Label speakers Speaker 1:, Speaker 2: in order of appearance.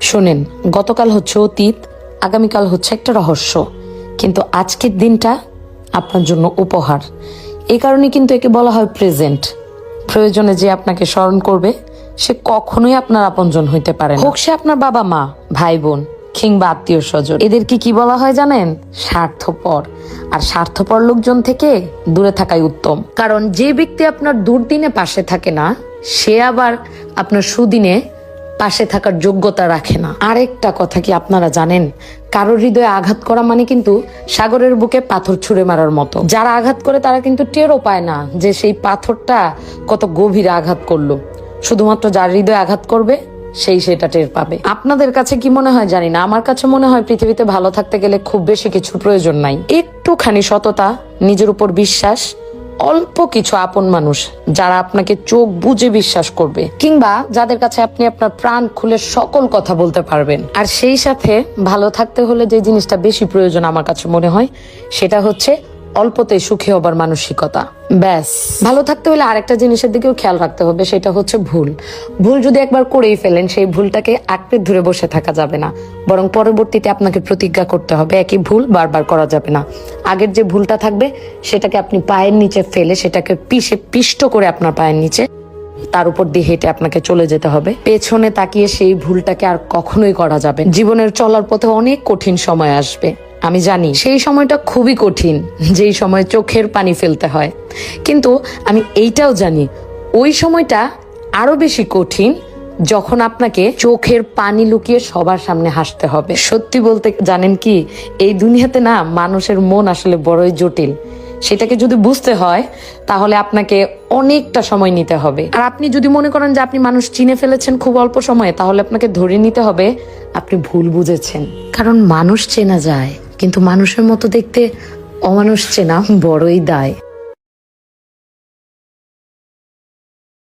Speaker 1: শোনেন, গতকাল হচ্ছে অতীত, আগামীকাল হচ্ছে একটা রহস্য। কিন্তু আজকের দিনটা আপনার জন্য উপহার। এই কারণে কিন্তু একে বলা হয় প্রেজেন্ট প্রয়োজনে যে আপনাকে স্মরণ করবে, সে কখনোই আপনার আপনজন হইতে পারে হোক সে আপনার বাবা মা, ভাই বোন, কিংবা আত্মীয় স্বজন। এদেরকে কি বলা হয় জানেন? স্বার্থপর। আর স্বার্থপর লোকজন থেকে দূরে থাকাই উত্তম। কারণ যে ব্যক্তি আপনার দুর্দিনে পাশে থাকে না, সে আবার আপনার সুদিনে পাশে থাকার যোগ্যতা রাখে না। আরেকটা কথা কি আপনারা জানেন? কারোর হৃদয়ে আঘাত করা মানে কিন্তু সাগরের বুকে পাথর ছুঁড়ে মারার মতো। যারা আঘাত করে তারা কিন্তু টেরও পায় না যে সেই পাথরটা কত গভীরে আঘাত করল। শুধুমাত্র যার হৃদয়ে আঘাত করবে, সেই সেটা টের পাবে। আপনাদের কাছে কি মনে হয় জানি না। আমার কাছে মনে হয় পৃথিবীতে ভালো থাকতে গেলে খুব বেশি কিছু প্রয়োজন নাই। একটুখানি সততা, নিজের উপর বিশ্বাস অল্প কিছু আপন মানুষ যারা আপনাকে চোখ বুঝে বিশ্বাস করবে, কিংবা যাদের কাছে আপনি আপনার প্রাণ খুলে সকল কথা বলতে পারবেন। আর সেই সাথে ভালো থাকতে হলে যে জিনিসটা বেশি প্রয়োজন আমার কাছে মনে হয়, সেটা হচ্ছে অল্পতে সুখী হবার মানসিকতা। ব্যাস। ভালো থাকতে হলে আরেকটা জিনিসের দিকেও খেয়াল রাখতে হবে, সেটা হচ্ছে ভুল। ভুল যদি একবার করেই ফেলেন, সেই ভুলটাকে আঁকড়ে ধরে বসে থাকা যাবে না। বরং পরবর্তীতে আপনাকে প্রতিজ্ঞা করতে হবে, একই ভুল বারবার করা যাবে না। আগের যে ভুলটা থাকবে, সেটাকে আপনি পায়ের নিচে ফেলে, সেটাকে পিষে, পিষ্ট করে আপনার পায়ের নিচে, তার উপর দিয়ে হেঁটে আপনাকে চলে যেতে হবে। পেছনে তাকিয়ে সেই ভুলটাকে আর কখনোই করা যাবে জীবনের চলার পথে অনেক কঠিন সময় আসবে। আমি জানি সেই সময়টা খুবই কঠিন, যেই সময় চোখের পানি ফেলতে হয়। কিন্তু আমি এইটাও জানি, ওই সময়টা আরও বেশি কঠিন যখন আপনাকে চোখের পানি লুকিয়ে সবার সামনে হাসতে হবে। সত্যি বলতে জানেন কি, এই দুনিয়াতে না মানুষের মন আসলে বড়ই জটিল। সেটাকে যদি বুঝতে হয়, তাহলে আপনাকে অনেকটা সময় নিতে হবে। আর আপনি যদি মনে করেন যে আপনি মানুষ চিনে ফেলেছেন খুব অল্প সময়ে, তাহলে আপনাকে ধরে নিতে হবে, আপনি ভুল বুঝেছেন। কারণ মানুষ চেনা যায়। কিন্তু মানুষের মতো দেখতে অমানুষ চেনা বড়ই দায়।